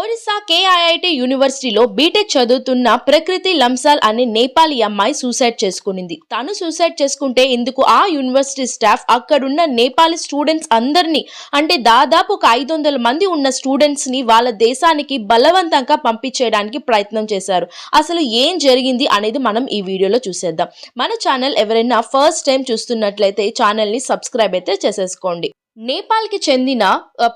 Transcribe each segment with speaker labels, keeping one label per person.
Speaker 1: Orissa KIIT యూనివర్సిటీలో BTech చదువుతున్న ప్రకృతి లంసాల్ అనే నేపాలీ అమ్మాయి సూసైడ్ చేసుకునింది. తను సూసైడ్ చేసుకుంటే ఇందుకు ఆ యూనివర్సిటీ స్టాఫ్ అక్కడున్న నేపాలీ స్టూడెంట్స్ అందరినీ అంటే దాదాపు ఒక ఐదు వందల మంది ఉన్న స్టూడెంట్స్ని వాళ్ళ దేశానికి బలవంతంగా పంపించేయడానికి ప్రయత్నం చేశారు. అసలు ఏం జరిగింది అనేది మనం ఈ వీడియోలో చూసేద్దాం. మన ఛానల్ ఎవరైనా ఫస్ట్ టైం చూస్తున్నట్లయితే ఛానల్ని సబ్స్క్రైబ్ అయితే చేసేసుకోండి. నేపాల్కి చెందిన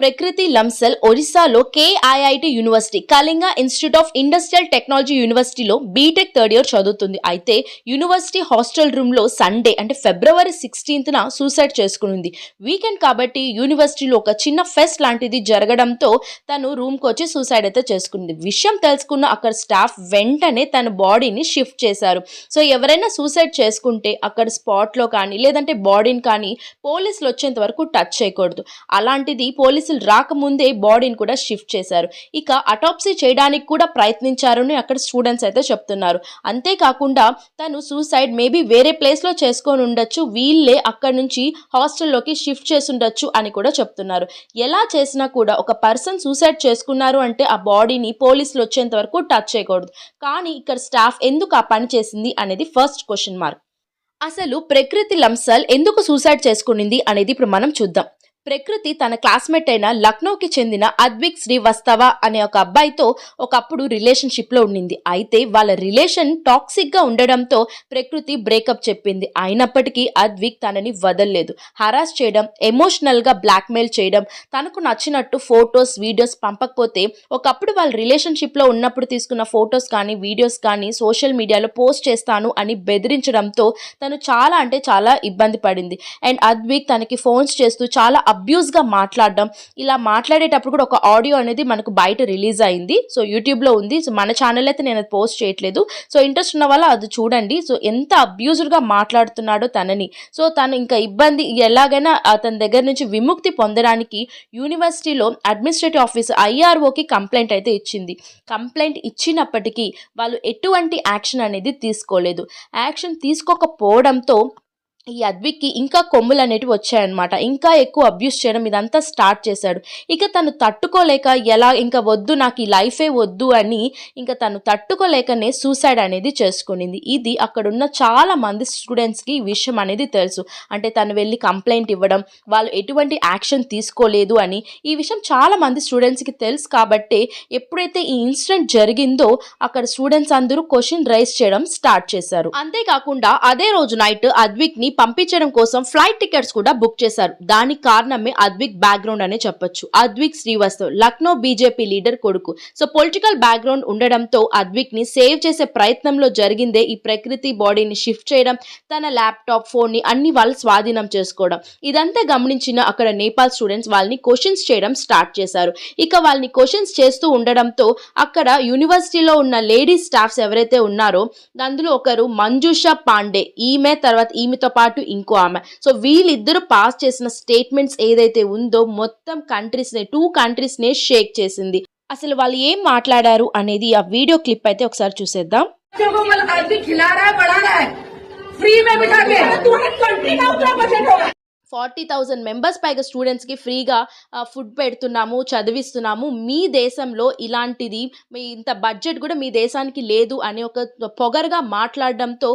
Speaker 1: ప్రకృతి లంసల్ ఒరిస్సాలో KIIT university Kalinga institute of industrial technology యూనివర్సిటీలో బీటెక్ థర్డ్ ఇయర్ చదువుతుంది. అయితే యూనివర్సిటీ హాస్టల్ రూమ్లో సండే అంటే ఫిబ్రవరి సిక్స్టీన్త్న సూసైడ్ చేసుకునింది. వీకెండ్ కాబట్టి యూనివర్సిటీలో ఒక చిన్న ఫెస్ట్ లాంటిది జరగడంతో తను రూమ్కి వచ్చి సూసైడ్ అయితే చేసుకుంది విషయం తెలుసుకున్న అక్కడ స్టాఫ్ వెంటనే తన బాడీని షిఫ్ట్ చేశారు. సో ఎవరైనా సూసైడ్ చేసుకుంటే అక్కడ స్పాట్లో కానీ లేదంటే బాడీని కానీ పోలీసులు వచ్చేంత వరకు టచ్ చేయకూడదు. అలాంటిది పోలీసులు రాకముందే బాడీని కూడా షిఫ్ట్ చేశారు. ఇక అటాప్సీ చేయడానికి కూడా ప్రయత్నించారని అక్కడ స్టూడెంట్స్ అయితే చెప్తున్నారు. అంతేకాకుండా తను సూసైడ్ మేబీ వేరే ప్లేస్లో చేసుకొని ఉండొచ్చు వీళ్ళే అక్కడ నుంచి హాస్టల్లోకి షిఫ్ట్ చేసి ఉండొచ్చు అని కూడా చెప్తున్నారు. ఎలా చేసినా కూడా ఒక పర్సన్ సూసైడ్ చేసుకున్నారు అంటే ఆ బాడీని పోలీసులు వచ్చేంత వరకు టచ్ చేయకూడదు. కానీ ఇక్కడ స్టాఫ్ ఎందుకు ఆ పని చేసింది అనేది ఫస్ట్ క్వశ్చన్ మార్క్. అసలు ప్రకృతి లంసల్ ఎందుకు సూసైడ్ చేసుకునింది అనేది ఇప్పుడు మనం చూద్దాం. ప్రకృతి తన క్లాస్మేట్ అయిన లక్నోకి చెందిన అద్విక్ శ్రీవస్తవ అనే ఒక అబ్బాయితో ఒకప్పుడు రిలేషన్షిప్లో ఉండింది. అయితే వాళ్ళ రిలేషన్ టాక్సిక్గా ఉండడంతో ప్రకృతి బ్రేకప్ చెప్పింది. అయినప్పటికీ అద్విక్ తనని వదల్లేదు. హరాస్ చేయడం ఎమోషనల్గా బ్లాక్మెయిల్ చేయడం తనకు నచ్చినట్టు ఫొటోస్ వీడియోస్ పంపకపోతే ఒకప్పుడు వాళ్ళ రిలేషన్షిప్లో ఉన్నప్పుడు తీసుకున్న ఫొటోస్ కానీ వీడియోస్ కానీ సోషల్ మీడియాలో పోస్ట్ చేస్తాను అని బెదిరించడంతో తను చాలా అంటే చాలా ఇబ్బంది పడింది. అండ్ అద్విక్ తనకి ఫోన్స్ చేస్తూ చాలా అబ్యూస్గా మాట్లాడడం ఇలా మాట్లాడేటప్పుడు కూడా ఒక ఆడియో అనేది మనకు బయట రిలీజ్ అయింది. సో యూట్యూబ్లో ఉంది. సో మన ఛానల్ అయితే నేను అది పోస్ట్ చేయట్లేదు. సో ఇంట్రెస్ట్ ఉన్న వాళ్ళు అది చూడండి. సో ఎంత అబ్యూజ్డ్గా మాట్లాడుతున్నాడో తనని. సో తను ఇంకా ఇబ్బంది ఎలాగైనా అతని దగ్గర నుంచి విముక్తి పొందడానికి యూనివర్సిటీలో అడ్మినిస్ట్రేటివ్ ఆఫీస్ ఐఆర్ఓకి కంప్లైంట్ అయితే ఇచ్చింది. కంప్లైంట్ ఇచ్చినప్పటికీ వాళ్ళు ఎటువంటి యాక్షన్ అనేది తీసుకోలేదు. యాక్షన్ తీసుకోకపోవడంతో ఈ అద్విక్కి ఇంకా కొమ్ములు అనేటివి వచ్చాయన్నమాట. ఇంకా ఎక్కువ అబ్యూస్ చేయడం ఇదంతా స్టార్ట్ చేశాడు. ఇక తను తట్టుకోలేక ఎలా ఇంకా వద్దు నాకు ఈ లైఫే వద్దు అని ఇంకా తను తట్టుకోలేకనే సూసైడ్ అనేది చేసుకునింది. ఇది అక్కడున్న చాలా మంది స్టూడెంట్స్కి ఈ విషయం అనేది తెలుసు. అంటే తను వెళ్ళి కంప్లైంట్ ఇవ్వడం వాళ్ళు ఎటువంటి యాక్షన్ తీసుకోలేదు అని. ఈ విషయం చాలా మంది స్టూడెంట్స్కి తెలుసు కాబట్టే ఎప్పుడైతే ఈ ఇన్సిడెంట్ జరిగిందో అక్కడ స్టూడెంట్స్ అందరూ క్వశ్చన్ రైజ్ చేయడం స్టార్ట్ చేశారు. అంతేకాకుండా అదే రోజు నైట్ అద్విక్ని పంపించడం కోసం ఫ్లైట్ టికెట్స్ కూడా బుక్ చేశారు. దానికి కారణమే అద్విక్ బ్యాక్గ్రౌండ్ అనే చెప్పొచ్చు. అద్విక్ శ్రీవాస్తవ్ లక్నో బీజేపీ లీడర్ కొడుకు. సో పొలిటికల్ బ్యాక్గ్రౌండ్ ఉండడంతో అద్విక్ని సేవ్ చేసే ప్రయత్నంలో జరిగిందే ఈ ప్రకృతి బాడీని షిఫ్ట్ చేయడం తన ల్యాప్టాప్ ఫోన్ని అన్ని వాళ్ళు స్వాధీనం చేసుకోవడం. ఇదంతా గమనించిన అక్కడ నేపాల్ స్టూడెంట్స్ వాళ్ళని క్వశ్చన్స్ చేయడం స్టార్ట్ చేశారు. ఇక వాళ్ళని క్వశ్చన్స్ చేస్తూ ఉండడంతో అక్కడ యూనివర్సిటీలో ఉన్న లేడీస్ స్టాఫ్స్ ఎవరైతే ఉన్నారో అందులో ఒకరు మంజుష పాండే. ఈమె తర్వాత ఈమెతో పాటు పాటు ఇంకో ఆమె. సో వీళ్ళిద్దరు పాస్ చేసిన స్టేట్మెంట్స్ ఏదైతే ఉందో మొత్తం కంట్రీస్ నే టూ కంట్రీస్ నే షేక్ చేసింది. అసలు వాళ్ళు ఏం మాట్లాడారు అనేది ఆ వీడియో క్లిప్ అయితే ఒకసారి చూసేద్దాం.
Speaker 2: ఫ్రీ
Speaker 1: ఫార్టీ థౌజండ్ మెంబర్స్ పైగా స్టూడెంట్స్కి ఫ్రీగా ఫుడ్ పెడుతున్నాము చదివిస్తున్నాము. మీ దేశంలో ఇలాంటిది మీ ఇంత బడ్జెట్ కూడా మీ దేశానికి లేదు అని ఒక పొగరుగా మాట్లాడడంతో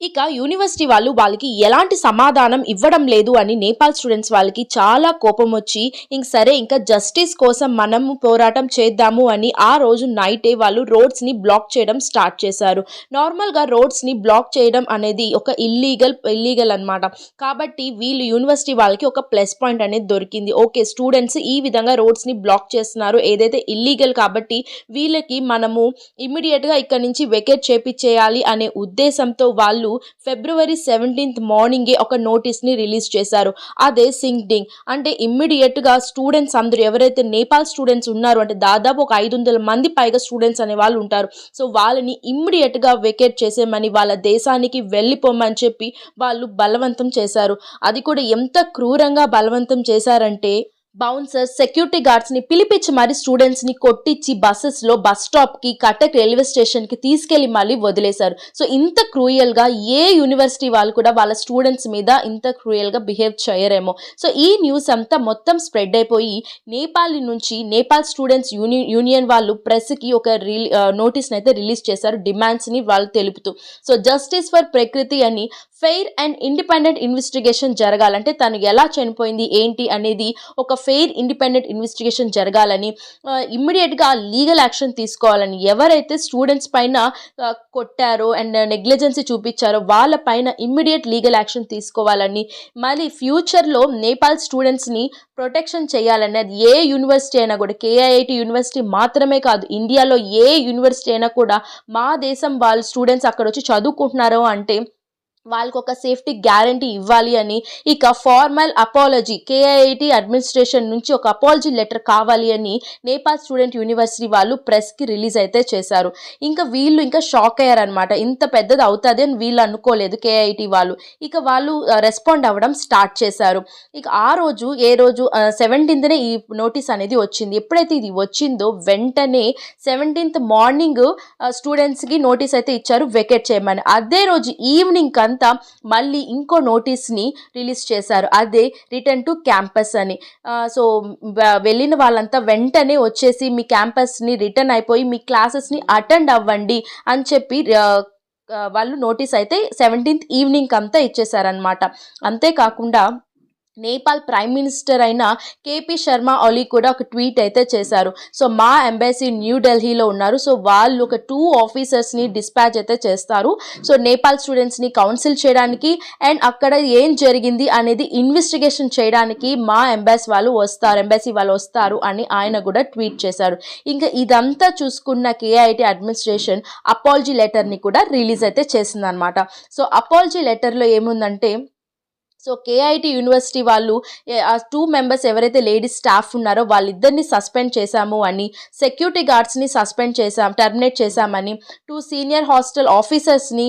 Speaker 1: ఇక యూనివర్సిటీ వాళ్ళు వాళ్ళకి ఎలాంటి సమాధానం ఇవ్వడం లేదు అని నేపాల్ స్టూడెంట్స్ వాళ్ళకి చాలా కోపం వచ్చి ఇంక సరే ఇంకా జస్టిస్ కోసం మనము పోరాటం చేద్దాము అని ఆ రోజు నైటే వాళ్ళు రోడ్స్ని బ్లాక్ చేయడం స్టార్ట్ చేశారు. నార్మల్గా రోడ్స్ని బ్లాక్ చేయడం అనేది ఒక ఇల్లీగల్ ఇల్లీగల్ అనమాట కాబట్టి వీళ్ళు యూనివర్సిటీ వాళ్ళకి ఒక ప్లస్ పాయింట్ అనేది దొరికింది. ఓకే స్టూడెంట్స్ ఈ విధంగా రోడ్స్ని బ్లాక్ చేస్తున్నారు. ఏదైతే ఇల్లీగల్ కాబట్టి వీళ్ళకి మనము ఇమ్మీడియట్గా ఇక్కడ నుంచి వెకేట్ చేపించేయాలి అనే ఉద్దేశంతో వాళ్ళు ఫిబ్రవరి సెవెంటీన్త్ మార్నింగే ఒక నోటీస్ని రిలీజ్ చేశారు. అదే సింగ్డింగ్ అంటే ఇమ్మీడియట్గా స్టూడెంట్స్ అందరూ ఎవరైతే నేపాల్ స్టూడెంట్స్ ఉన్నారో అంటే దాదాపు ఒక ఐదు వందల మంది పైగా స్టూడెంట్స్ అనే వాళ్ళు ఉంటారు. సో వాళ్ళని ఇమ్మీడియట్గా వెకేట్ చేసేమని వాళ్ళ దేశానికి వెళ్ళిపోమని చెప్పి వాళ్ళు బలవంతం చేశారు. అది కూడా ఎంత క్రూరంగా బలవంతం చేశారంటే బౌన్సర్స్ సెక్యూరిటీ గార్డ్స్ని పిలిపించి మరి స్టూడెంట్స్ని కొట్టించి బస్సెస్లో బస్ స్టాప్కి కటక్ రైల్వే స్టేషన్కి తీసుకెళ్ళి మళ్ళీ వదిలేశారు. సో ఇంత క్రూయల్గా ఏ యూనివర్సిటీ వాళ్ళు కూడా వాళ్ళ స్టూడెంట్స్ మీద ఇంత క్రూయల్గా బిహేవ్ చేయరేమో. సో ఈ న్యూస్ అంతా మొత్తం స్ప్రెడ్ అయిపోయి నేపాల్ నుంచి నేపాల్ స్టూడెంట్స్ యూనియన్ వాళ్ళు ప్రెస్కి ఒక నోటీస్ అయితే రిలీజ్ చేశారు డిమాండ్స్ని వాళ్ళు తెలుపుతూ. సో జస్టిస్ ఫర్ ప్రకృతి అని ఫెయిర్ అండ్ ఇండిపెండెంట్ ఇన్వెస్టిగేషన్ జరగాలంటే తను ఎలా చనిపోయింది ఏంటి అనేది ఒక ఫెయిర్ ఇండిపెండెంట్ ఇన్వెస్టిగేషన్ జరగాలని ఇమ్మీడియట్గా లీగల్ యాక్షన్ తీసుకోవాలని ఎవరైతే స్టూడెంట్స్ పైన కొట్టారో అండ్ నెగ్లిజెన్సీ చూపించారో వాళ్ళ పైన ఇమ్మీడియట్ లీగల్ యాక్షన్ తీసుకోవాలని మళ్ళీ ఫ్యూచర్లో నేపాల్ స్టూడెంట్స్ని ప్రొటెక్షన్ చేయాలని అది ఏ యూనివర్సిటీ అయినా కూడా కేఐఐటి యూనివర్సిటీ మాత్రమే కాదు ఇండియాలో ఏ యూనివర్సిటీ అయినా కూడా మా దేశం వాళ్ళు స్టూడెంట్స్ అక్కడ వచ్చి చదువుకుంటున్నారో అంటే వాళ్ళకి ఒక సేఫ్టీ గ్యారంటీ ఇవ్వాలి అని ఇక ఫార్మల్ అపాలజీ కేఐఐటి అడ్మినిస్ట్రేషన్ నుంచి ఒక అపాలజీ లెటర్ కావాలి అని నేపాల్ స్టూడెంట్ యూనివర్సిటీ వాళ్ళు ప్రెస్కి రిలీజ్ అయితే చేశారు. ఇంకా వీళ్ళు ఇంకా షాక్ అయ్యారనమాట ఇంత పెద్దది అవుతుంది అని వీళ్ళు అనుకోలేదు కేఐటి వాళ్ళు. ఇక వాళ్ళు రెస్పాండ్ అవ్వడం స్టార్ట్ చేశారు. ఇక ఆ రోజు ఏ రోజు సెవెంటీన్త్నే ఈ నోటీస్ అనేది వచ్చింది. ఎప్పుడైతే ఇది వచ్చిందో వెంటనే సెవెంటీన్త్ మార్నింగ్ స్టూడెంట్స్కి నోటీస్ అయితే ఇచ్చారు వెకెట్ చేయమని. అదే రోజు ఈవినింగ్ అంతా మళ్ళీ ఇంకో నోటీస్ని రిలీజ్ చేశారు. అదే రిటర్న్ టు క్యాంపస్ అని. సో వెళ్ళిన వాళ్ళంతా వెంటనే వచ్చేసి మీ క్యాంపస్ని రిటర్న్ అయిపోయి మీ క్లాసెస్ని అటెండ్ అవ్వండి అని చెప్పి వాళ్ళు నోటీస్ అయితే సెవెంటీన్త్ ఈవినింగ్ అంతా ఇచ్చేసారనమాట అంతేకాకుండా నేపాల్ ప్రైమ్ మినిస్టర్ అయిన కేపీ శర్మ ఒలీ కూడా ఒక ట్వీట్ అయితే చేశారు. సో మా ఎంబసీ న్యూ ఢిల్లీలో ఉన్నారు. సో వాళ్ళు ఒక టూ ఆఫీసర్స్ని డిస్పాచ్ అయితే చేస్తారు. సో నేపాల్ స్టూడెంట్స్ని కౌన్సిల్ చేయడానికి అండ్ అక్కడ ఏం జరిగింది అనేది ఇన్వెస్టిగేషన్ చేయడానికి మా ఎంబసీ వాళ్ళు వస్తారు ఎంబసీ వాళ్ళు వస్తారు అని ఆయన కూడా ట్వీట్ చేశారు. ఇంకా ఇదంతా చూసుకున్న కేఐటి అడ్మినిస్ట్రేషన్ అపాలజీ లెటర్ని కూడా రిలీజ్ అయితే చేసిందనమాట సో అపాలజీ లెటర్లో ఏముందంటే సో కేఐటి యూనివర్సిటీ వాళ్ళు ఆ టూ మెంబర్స్ ఎవరైతే లేడీస్ స్టాఫ్ ఉన్నారో వాళ్ళిద్దరిని సస్పెండ్ చేశాము అని సెక్యూరిటీ గార్డ్స్ని సస్పెండ్ చేశాం టర్మినేట్ చేశామని టూ సీనియర్ హాస్టల్ ఆఫీసర్స్ని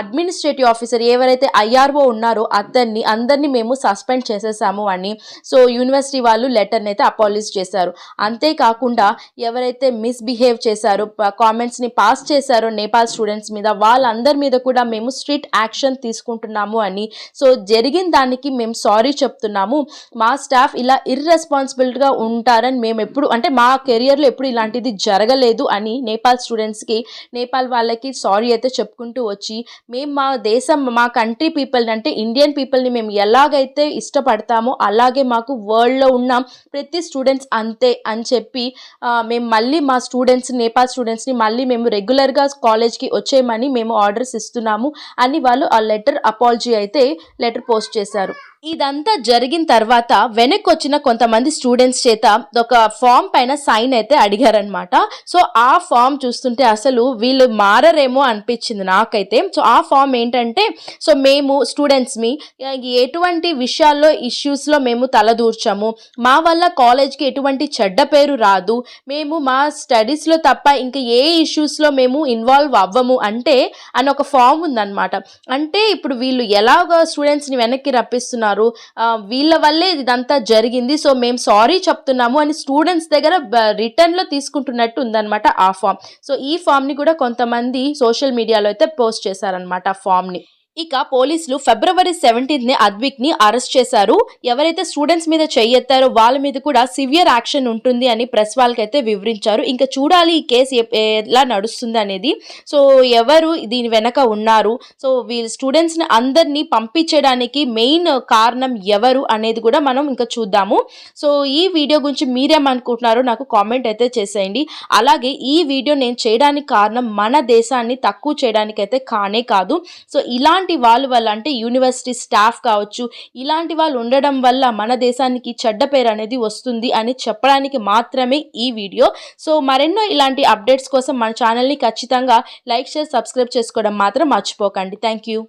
Speaker 1: అడ్మినిస్ట్రేటివ్ ఆఫీసర్ ఎవరైతే ఐఆర్ఓ ఉన్నారో అతన్ని అందరినీ మేము సస్పెండ్ చేసేసాము అని సో యూనివర్సిటీ వాళ్ళు లెటర్ని అయితే అపాలజీ చేశారు. అంతేకాకుండా ఎవరైతే మిస్బిహేవ్ చేశారో కామెంట్స్ని పాస్ చేశారో నేపాల్ స్టూడెంట్స్ మీద వాళ్ళందరి మీద కూడా మేము స్ట్రిక్ట్ యాక్షన్ తీసుకుంటున్నాము అని సో జరిగిన దానికి మేము సారీ చెప్తున్నాము. మా స్టాఫ్ ఇలా ఇర్రెస్పాన్సిబిలిటీగా ఉంటారని మేము ఎప్పుడు అంటే మా కెరియర్లో ఎప్పుడు ఇలాంటిది జరగలేదు అని నేపాల్ స్టూడెంట్స్కి నేపాల్ వాళ్ళకి సారీ అయితే చెప్పుకుంటూ వచ్చి మేము మా దేశం మా కంట్రీ పీపుల్ని అంటే ఇండియన్ పీపుల్ని మేము ఎలాగైతే ఇష్టపడతామో అలాగే మాకు వరల్డ్లో ఉన్న ప్రతి స్టూడెంట్స్ అంతే అని చెప్పి మేము మళ్ళీ మా స్టూడెంట్స్ నేపాల్ స్టూడెంట్స్ని మళ్ళీ మేము రెగ్యులర్గా కాలేజ్కి వచ్చేయమని మేము ఆర్డర్స్ ఇస్తున్నాము. అని వాళ్ళు ఆ లెటర్ అపాలజీ అయితే లెటర్ పోస్ట్ చేశారు. ఇదంతా జరిగిన తర్వాత వెనక్కి వచ్చిన కొంతమంది స్టూడెంట్స్ చేత ఒక ఫామ్ పైన సైన్ అయితే అడిగారనమాట సో ఆ ఫామ్ చూస్తుంటే అసలు వీళ్ళు మారరేమో అనిపించింది నాకైతే. సో ఆ ఫామ్ ఏంటంటే సో మేము స్టూడెంట్స్ని ఎటువంటి విషయాల్లో ఇష్యూస్లో మేము తలదూర్చాము. మా వల్ల కాలేజ్కి ఎటువంటి చెడ్డ పేరు రాదు. మేము మా స్టడీస్లో తప్ప ఇంకా ఏ ఇష్యూస్లో మేము ఇన్వాల్వ్ అవ్వము అంటే అని ఒక ఫామ్ ఉందన్నమాట. అంటే ఇప్పుడు వీళ్ళు ఎలాగ స్టూడెంట్స్ని వెనక్కి రప్పిస్తున్నారు. వీళ్ళ వల్లే ఇదంతా జరిగింది. సో మేము సారీ చెప్తున్నాము అని స్టూడెంట్స్ దగ్గర రిటర్న్లో తీసుకుంటున్నట్టు ఉందన్నమాట ఆ ఫామ్. సో ఈ ఫామ్ని కూడా కొంతమంది సోషల్ మీడియాలో అయితే పోస్ట్ చేశారనమాట ఆ ఫామ్ని. ఇక పోలీసులు ఫిబ్రవరి సెవెంటీన్త్ని అద్విక్ని అరెస్ట్ చేశారు. ఎవరైతే స్టూడెంట్స్ మీద చెయ్యెత్తారో వాళ్ళ మీద కూడా సివియర్ యాక్షన్ ఉంటుంది అని ప్రెస్ వాళ్ళకైతే వివరించారు. ఇంకా చూడాలి ఈ కేసు ఎలా నడుస్తుంది అనేది. సో ఎవరు దీని వెనక ఉన్నారు? సో వీళ్ళ స్టూడెంట్స్ని అందరినీ పంపించడానికి మెయిన్ కారణం ఎవరు అనేది కూడా మనం ఇంకా చూద్దాము. సో ఈ వీడియో గురించి మీరేమనుకుంటున్నారో నాకు కామెంట్ అయితే చేసేయండి. అలాగే ఈ వీడియో నేను చేయడానికి కారణం మన దేశాన్ని తక్కువ చేయడానికైతే కానే కాదు. సో ఇలా ఇలాంటి వాళ్ళు వల్ల అంటే యూనివర్సిటీ స్టాఫ్ కావచ్చు ఇలాంటి వాళ్ళు ఉండడం వల్ల మన దేశానికి చెడ్డ పేరు అనేది వస్తుంది అని చెప్పడానికి మాత్రమే ఈ వీడియో. సో మరెన్నో ఇలాంటి అప్డేట్స్ కోసం మన ఛానల్ని ఖచ్చితంగా లైక్ షేర్ సబ్స్క్రైబ్ చేసుకోవడం మాత్రం మర్చిపోకండి. Thank you.